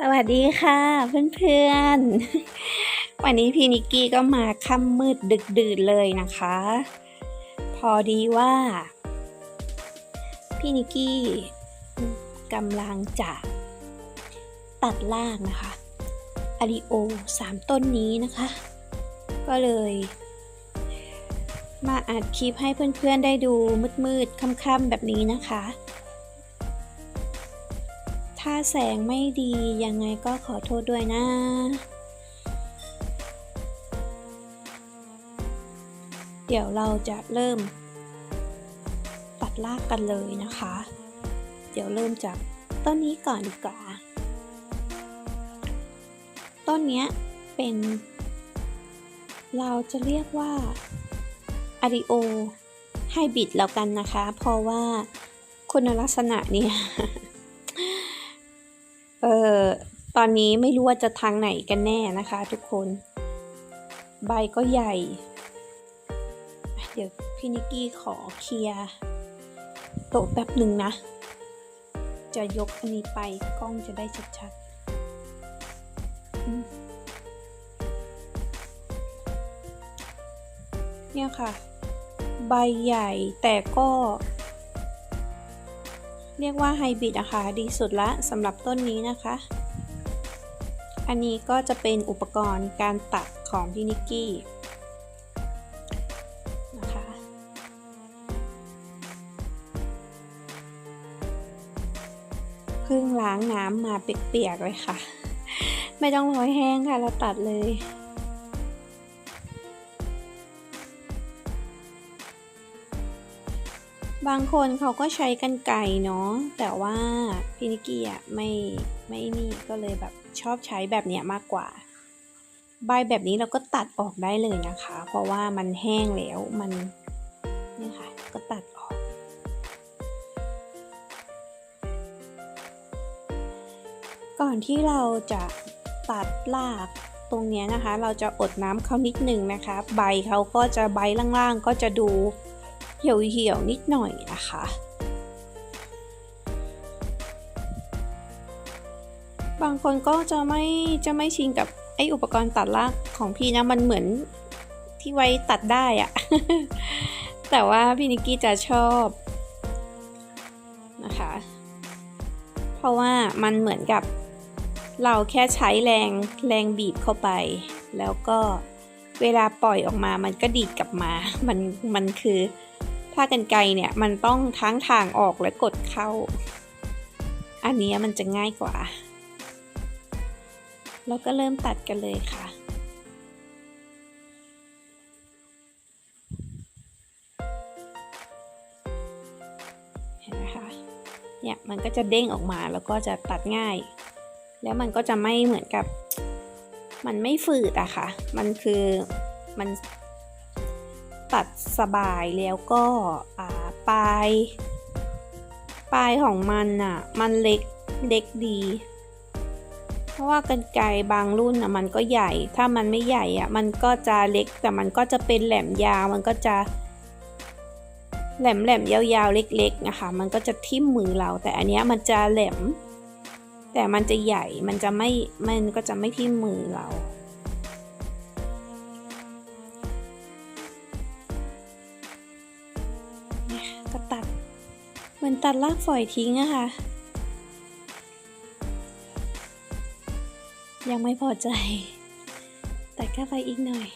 สวัสดีค่ะเพื่อนๆ วันนี้พี่นิกกี้ก็มาค่ำมืดดึกดื่นเลยนะคะ พอดีว่า พี่นิกกี้กำลังจะตัดล่างนะคะอาริโอสามต้นนี้นะคะ ก็เลย มาอัดคลิปให้เพื่อนๆได้ดูมืดๆค่ำๆแบบนี้นะคะ ถ้าแสงไม่ดียังไงก็ขอโทษด้วยนะ เดี๋ยวเราจะเริ่ม ตัดรากกันเลยนะคะ เดี๋ยวเริ่มจากต้นนี้ก่อนดีกว่า ต้นเนี้ยเป็น เราจะเรียกว่าอาริโอไฮบิดแล้วกันนะคะ เพราะว่าคุณลักษณะเนี่ย อนนี้ไม่รู้ว่าจะทางไหนกันแน่นะคะทุกคน ใบก็ใหญ่ เดี๋ยวพี่นิกกี้ขอเคลียร์โต๊ะแป๊บหนึ่งนะ จะยกอันนี้ไปกล้องจะได้ชัดๆอืมเนี่ยค่ะ ใบใหญ่แต่ก็ เรียกว่าไฮบริดนะคะดีสุดละสำหรับต้นนี้นะคะ อันนี้ก็จะเป็นอุปกรณ์การตัดของพี่นิกกี้นะคะเพิ่งล้างน้ำมาเปียกๆเลยค่ะ ไม่ต้องร้อยแห้งค่ะ เราตัดเลย บางคนเขาก็ใช้กันไก่เนาะแต่ว่าพี่นิกี้อะไม่ไม่นี่ก็เลยแบบชอบใช้แบบเนี้ยมากกว่า ใบแบบนี้เราก็ตัดออกได้เลยนะคะ เพราะว่ามันแห้งแล้วมันนี่ค่ะก็ตัดออก ก่อนที่เราจะตัดรากตรงเนี้ยนะคะ เราจะอดน้ำเขานิดนึงนะคะ ใบเขาก็จะใบล่างๆก็จะดู เหี่ยวๆนิดหน่อยนะคะบางคนก็จะไม่จะไม่ชินกับไออุปกรณ์ตัดรากของพี่นะมันเหมือนที่ไว้ตัดได้อะแต่ว่าพี่นิกกี้จะชอบนะคะ เพราะว่ามันเหมือนกับเราแค่ใช้แรงแรงบีบเข้าไป แล้วก็เวลาปล่อยออกมามันก็ดีดกลับมา มันมันคือ ถ้ากันไกลเนี่ยมันต้องทั้งทางออกและกดเข้า อันนี้มันจะง่ายกว่า แล้วก็เริ่มตัดกันเลยค่ะเห็นไหมคะเนี่ยมันก็จะเด้งออกมาแล้วก็จะตัดง่าย แล้วมันก็จะไม่เหมือนกับ มันไม่ฝืดอะค่ะ มันคือมัน ตัดสบายแล้วก็ปลาย ปลายของมันอะมันเล็กเล็กดี เพราะว่ากันไกรบางรุ่นอะมันก็ใหญ่ ถ้ามันไม่ใหญ่อะมันก็จะเล็กแต่มันก็จะเป็นแหลมยาวมันก็จะ แหลมแหลมยาวๆเล็กๆนะคะมันก็จะทิ่มมือเรา แต่อันเนี้ยมันจะแหลม แต่มันจะใหญ่มันจะไม่มันก็จะไม่ทิ่มมือเรา มือนตัดรากฝอยทิ้งอะค่ะ ยังไม่พอใจ ตัดเข้าไปอีกหน่อย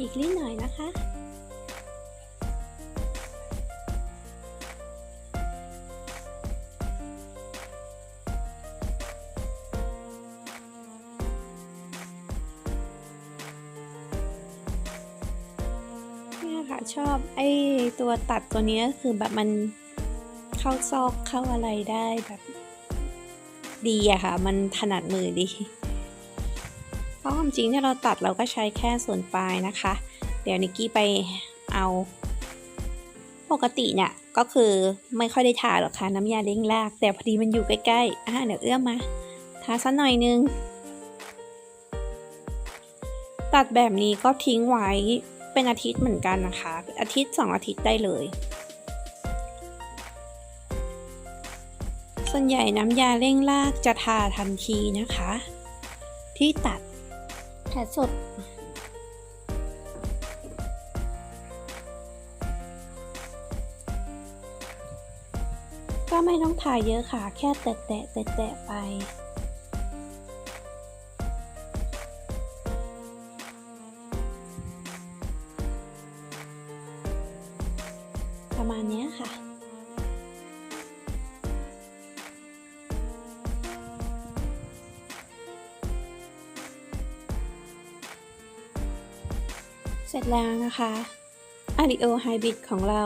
อีกนิดหน่อยนะคะ เนี่ยค่ะชอบไอ้ตัวตัดตัวนี้ก็คือแบบมันเข้าซอกเข้าอะไรได้แบบ ดีอะค่ะ มันถนัดมือดี เพราะความจริงที่เราตัดเราก็ใช้แค่ส่วนปลายนะคะ เดี๋ยวนิกกี้ไปเอาปกติเนี่ยก็คือไม่ค่อยได้ทาหรอกค่ะน้ำยาเล้งราก แต่พอดีมันอยู่ใกล้ๆอะเดี๋ยวเอื้อมมาทาสักหน่อยนึง ตัดแบบนี้ก็ทิ้งไว้เป็นอาทิตย์เหมือนกันนะคะ อาทิตย์สองอาทิตย์ได้เลย ส่วนใหญ่น้ำยาเร่งรากจะทาทันทีนะคะ ที่ตัด แผลสด ก็ไม่ต้องทายเยอะค่ะ แค่แตะแตะแตะแตะไปประมาณนี้ค่ะ ร็จแล้วนะคะ a r i o Hybrid ของเรา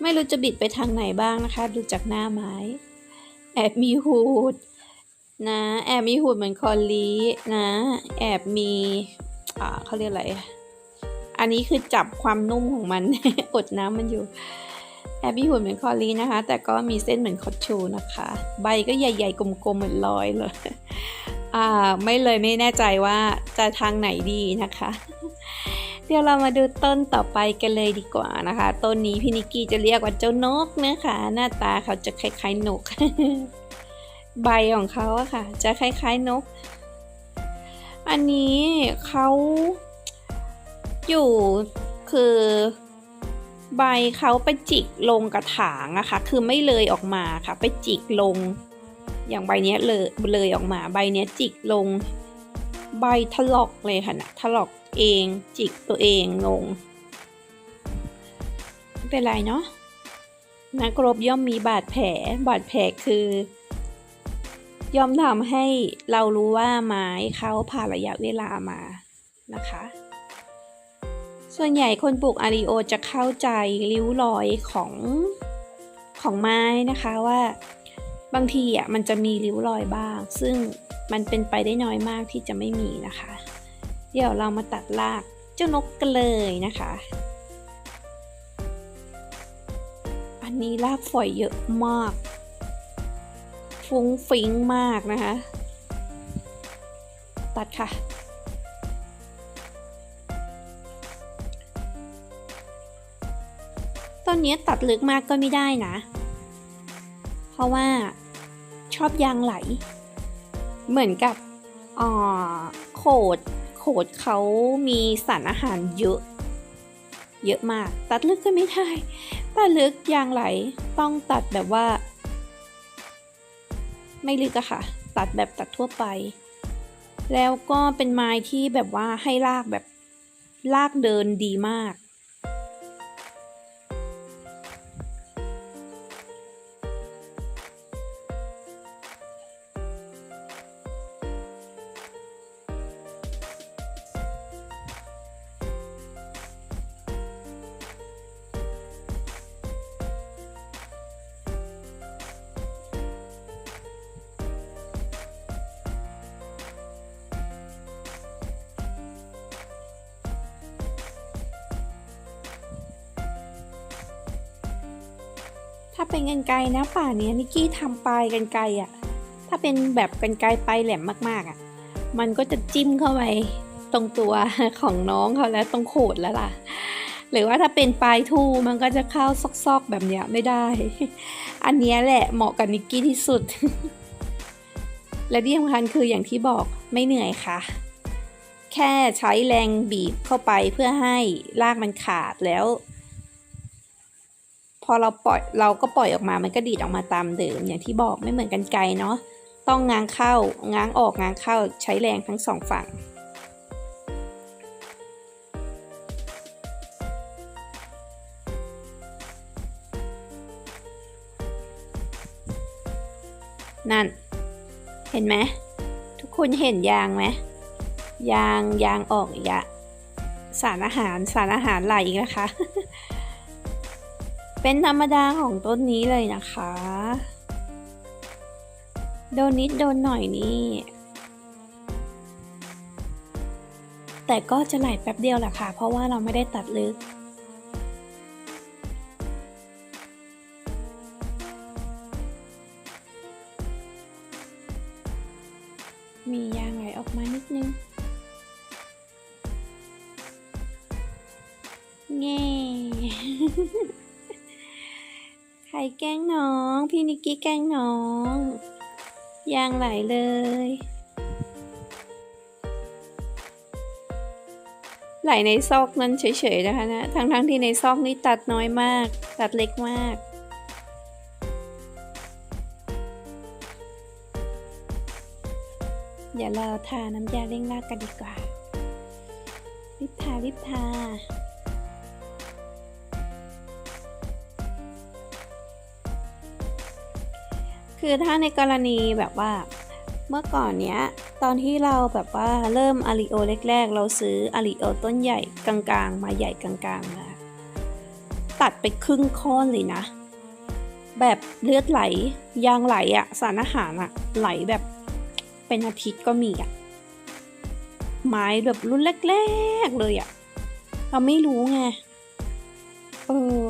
ไม่รู้จะบิดไปทางไหนบ้างนะคะ ดูจากหน้าไม้ แอบมีหูดนะแอบมีหูดเหมือนคอลลีนะ แอบมีอ่าเขาเรียกอะไร อันนี้คือจับความนุ่มของมัน อดน้ำมันอยู่ แอบมีหุ่นเหมือนคอลีนะคะ แต่ก็มีเส้นเหมือนคอตชูนะคะ ใบก็ใหญ่ๆ กลมๆ เหมือนลอยเลย อ่า ไม่เลยไม่แน่ใจว่าจะทางไหนดีนะคะ เดี๋ยวเรามาดูต้นต่อไปกันเลยดีกว่านะคะ ต้นนี้พี่นิกกี้จะเรียกว่าเจ้านกนะคะ หน้าตาเขาจะคล้ายๆนก ใบของเขาอะค่ะ จะคล้ายๆนก อันนี้เขาอยู่คือใบเขาไปจิกลงกระถางอะค่ะ คือไม่เลยออกมาค่ะ ไปจิกลง อย่างใบนี้เลยเลยออกมา ใบนี้จิกลง ใบถลอกเลยค่ะนะถลอก เอง จิกตัวเองลงไม่เป็นไรเนาะนักรบย่อมมีบาดแผล บาดแผลคือย่อมทำให้เรารู้ว่าไม้เขาผ่านระยะเวลามานะคะ ส่วนใหญ่คนปลูกอาริโอจะเข้าใจริ้วรอยของของไม้นะคะว่า บางทีอะมันจะมีริ้วรอยบ้าง ซึ่งมันเป็นไปได้น้อยมากที่จะไม่มีนะคะ เดี๋ยวเรามาตัดรากเจ้านกกันเลยนะคะ อันนี้รากฝอยเยอะมาก ฟุ้งฟิ้งมากนะคะ ตัดค่ะต้นนี้ตัดลึกมากก็ไม่ได้นะ เพราะว่าชอบยางไหล เหมือนกับอ่อโขด โขดเขามีสารอาหารเยอะ เยอะมาก ตัดลึกก็ไม่ได้ตัดลึกยางไหลต้องตัดแบบว่า ไม่ลึกอะค่ะ ตัดแบบตัดทั่วไป แล้วก็เป็นไม้ที่แบบว่าให้ลากแบบลากเดินดีมากาเป็นกันไกรนะป่าเนี้ยนิกกี้ทำปลายกันไกรอะถ้าเป็นแบบกันไกรปลายแหลมมากๆอะมันก็จะจิ้มเข้าไปตรงตัวของน้องเขาแล้วตรงโขดแล้วล่ะ หรือว่าถ้าเป็นปลายทูมันก็จะเข้าซอกๆแบบเนี้ยไม่ได้ อันเนี้ยแหละเหมาะกับนิกกี้ที่สุด และที่สำคัญคืออย่างที่บอกไม่เหนื่อยค่ะ แค่ใช้แรงบีบเข้าไปเพื่อให้รากมันขาดแล้ว พอเราปล่อยเราก็ปล่อยออกมามันก็ดีดออกมาตามเดิมอย่างที่บอกไม่เหมือนกันไกลเนาะต้องง้างเข้าง้างออกง้างเข้าใช้แรงทั้งสองฝั่งนั่น เห็นไหมทุกคนเห็นยางไหมยางยางออกอีกอะสารอาหารสารอาหารไหลอีกนะคะ เป็นธรรมดาของต้นนี้เลยนะคะ โดนนิดโดนหน่อยนี่ แต่ก็จะไหลแป๊บเดียวแหละค่ะ เพราะว่าเราไม่ได้ตัดลึก มียางไหลออกมานิดนึงเง่ ใครแกล้งน้อง พี่นิกกี้แกล้งน้องยางไหลเลย ไหลในซอกนั้นเฉยๆนะคะนะทั้งๆที่ในซอกนี้ตัดน้อยมาก ตัดเล็กมากเดี๋ยวเราทาน้ำยาเร่งรากกันดีกว่ารีบทารีบทา คือถ้าในกรณีแบบว่าเมื่อก่อนเนี้ยตอนที่เราแบบว่าเริ่มอาริโอแรกๆ เราซื้ออาริโอต้นใหญ่กลางๆ มาใหญ่กลางๆมาตัดไปครึ่งค้อนเลยนะ แบบเลือดไหลยางไหลอะสารอาหารอะไหลแบบเป็นอาทิตย์ก็มีอะไม้แบบรุ่นแรกๆเลยอะเราไม่รู้ไงเออ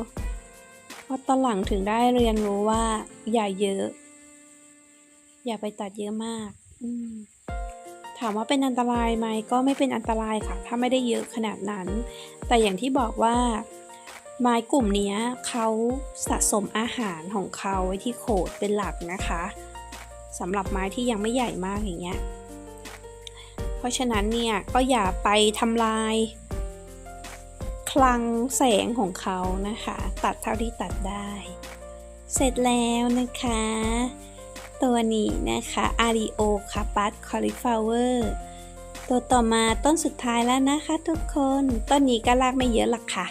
พอตอนหลังถึงได้เรียนรู้ว่าอย่าเยอะ อย่าไปตัดเยอะมาก อืมถามว่าเป็นอันตรายไหมก็ไม่เป็นอันตรายค่ะ ถ้าไม่ได้เยอะขนาดนั้น แต่อย่างที่บอกว่า ไม้กลุ่มนี้เขาสะสมอาหารของเขาไว้ที่โขดเป็นหลักนะคะสำหรับไม้ที่ยังไม่ใหญ่มากอย่างเงี้ย เพราะฉะนั้นเนี่ยก็อย่าไปทำลาย คลังแสงของเขานะคะ ตัดเท่าที่ตัดได้ เสร็จแล้วนะคะ ตัวนี้นะคะ Ario c a p a s Cauliflower ตัวต่อมาต้นสุดท้ายแล้วนะคะทุกคน ต้นนี้ก็ลากไม่เยอะหรอกค่ะ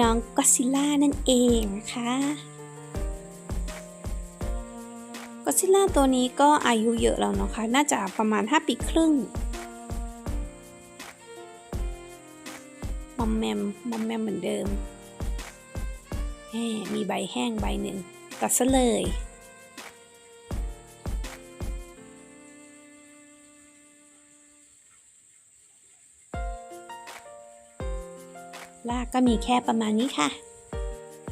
น้องก็ซิล่านั่นเองนะคะก็ซิล่าตัวนี้ก็อายุเยอะแล้วเนาะคะน่าจะประมาณ 5 ปีครึ่งมอมแมมมอมแมมเหมือนเดิมแหมมีใบแห้งใบหนึ่งตัดซะเลย ลากก็มีแค่ประมาณนี้ค่ะ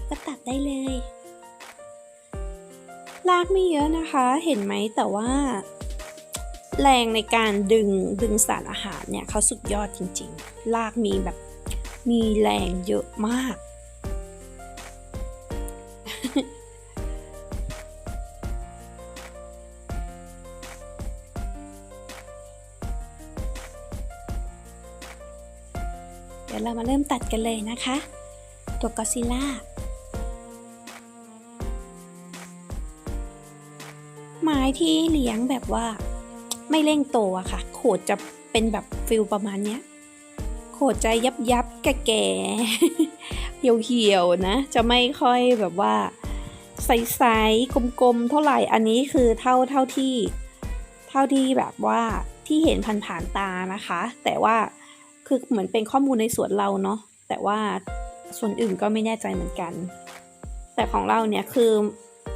ก็ตัดได้เลย ลากไม่เยอะนะคะ เห็นไหมแต่ว่า แรงในการดึงดึงสารอาหารเนี่ยเขาสุดยอดจริงๆ ลากมีแบบมีแรงเยอะมาก มาเริ่มตัดกันเลยนะคะ ตัวกอซิล่าไม้ที่เลี้ยงแบบว่าไม่เร่งโตอะค่ะ โขดจะเป็นแบบฟิลประมาณเนี้ย โขดจะยับยับแก่แก่ๆเหี่ยวเหี่ยวนะ จะไม่ค่อยแบบว่า ใสๆกลมๆ เท่าไหร่ อันนี้คือเท่าเท่าที่ เท่าที่แบบว่าที่เห็นผ่านๆตานะคะ แต่ว่า คือเหมือนเป็นข้อมูลในส่วนเราเนาะแต่ว่าส่วนอื่นก็ไม่แน่ใจเหมือนกัน แต่ของเราเนี่ยคือ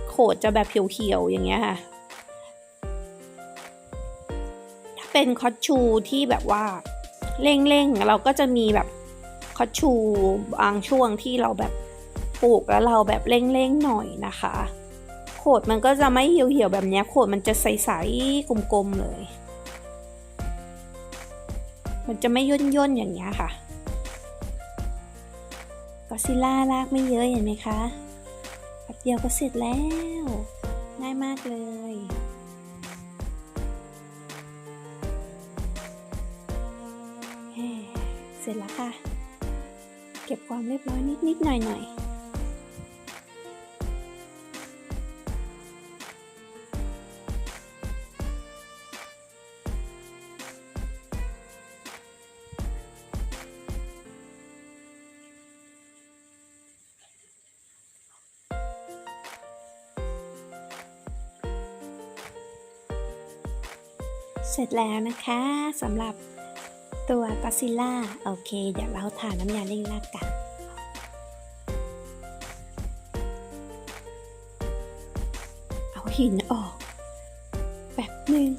โขดจะแบบเขียวๆอย่างเงี้ยค่ะถ้าเป็นคอตชูที่แบบว่าเร่งๆเราก็จะมีแบบคอตชูบางช่วงที่เราแบบปลูกแล้วเราแบบเร่งๆหน่อยนะคะ โขดมันก็จะไม่เหี่ยวๆแบบเนี้ยโขดมันจะใสๆกลมๆเลย มันจะไม่ย่นย่นๆอย่างเงี้ค่ะก็ซิล่าลากไม่เยอะเห็นไหมคะแป๊บเดียวก็เสร็จแล้ว ง่ายมากเลยเสร็จแล้วค่ะ เก็บความเรียบร้อยนิดๆหน่อยๆ เสร็จแล้วนะคะสำหรับตัวกอซิล่าโอเค เดี๋ยวเราทาน้ำยาเร่งรากกันเอาหินออกแบบหนึ่ง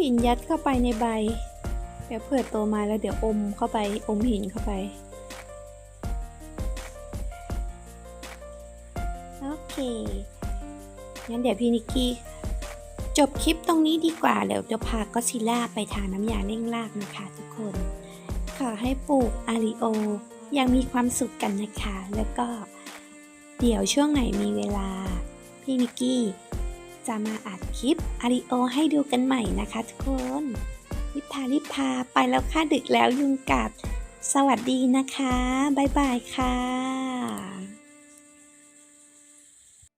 หินยัดเข้าไปในใบ เดี๋ยวเผื่อโตมาแล้วเดี๋ยวอมเข้าไปอมหินเข้าไปโอเคงั้นเดี๋ยวพี่นิกกี้ จบคลิปตรงนี้ดีกว่าเดี๋ยวจะพาก็ซิล่าไปทานน้ำยาเร่งรากนะคะทุกคน ขอให้ปลูกอาริโอยังมีความสุขกันนะคะ แล้วก็เดี๋ยวช่วงไหนมีเวลา พี่นิกกี้จะมาอัดคลิปอาริโอให้ดูกันใหม่นะคะทุกคนรีบพารีบพาไปแล้วค่ะดึกแล้วยุงกัด สวัสดีนะคะ บ๊ายบายค่ะ